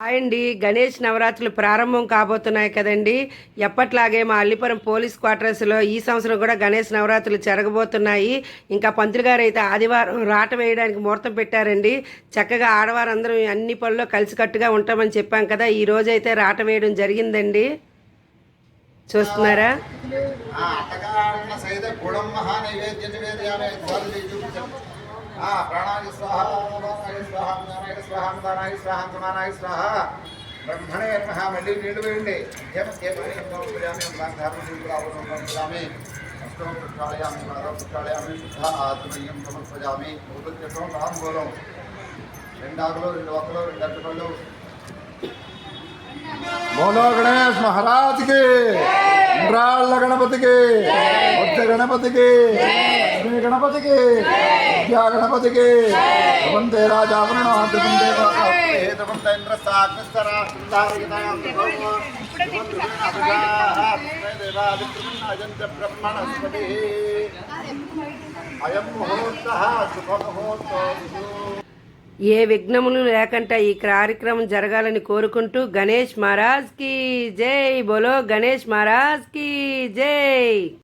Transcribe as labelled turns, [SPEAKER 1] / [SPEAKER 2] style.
[SPEAKER 1] Hi అండి. గణేష్ నవరాత్రులు ప్రారంభం కాబోతున్నాయి కదండి. ఎప్పట్లాగే మా అల్లిపురం పోలీస్ క్వార్టర్స్లో ఈ సంవత్సరం కూడా గణేష్ నవరాత్రులు జరగబోతున్నాయి. ఇంకా పంతులు గారు అయితే ఆదివారం రాట వేయడానికి ముహూర్తం పెట్టారండి. చక్కగా ఆడవారందరూ అన్ని పనుల్లో కలిసికట్టుగా ఉంటామని చెప్పాం కదా. ఈ రోజు అయితే రాట వేయడం జరిగిందండి. చూస్తున్నారా?
[SPEAKER 2] ఆ అట్టకారణ సహిత గుణం మహా ప్రాణాయ స్వాహ ప్రాణాయ స్వాహ జ్ఞానాయ స్వాహ దానాయ స్వాహ సమానాయ స్వాహ బ్రహ్మణే నమః మళ్ళీ నీళ్ళు వేయండి ఏమ కేవలం ప్రజామి బాంధారం నీళ్ళు శుద్ధ సమర్పజామి ఉదృత్యం రెండు ఆకులు రెండు ఒక్కలు రెండు అట్టుపళ్ళు బోలో గణేష్ మహారాజ్కి ఇంద్రాళ్ళ గణపతికి గణపతికి శ్రీ గణపతికి విద్యా గణపతికి రాజా బ్రహ్మణస్పతి అయం ముహూర్త
[SPEAKER 1] ఏ విఘ్నములు లేకుండా ఈ కార్యక్రమం జరగాలని కోరుకుంటూ గణేష్ మహారాజ్కి జై. బోలో గణేష్ మహారాజ్కి జై.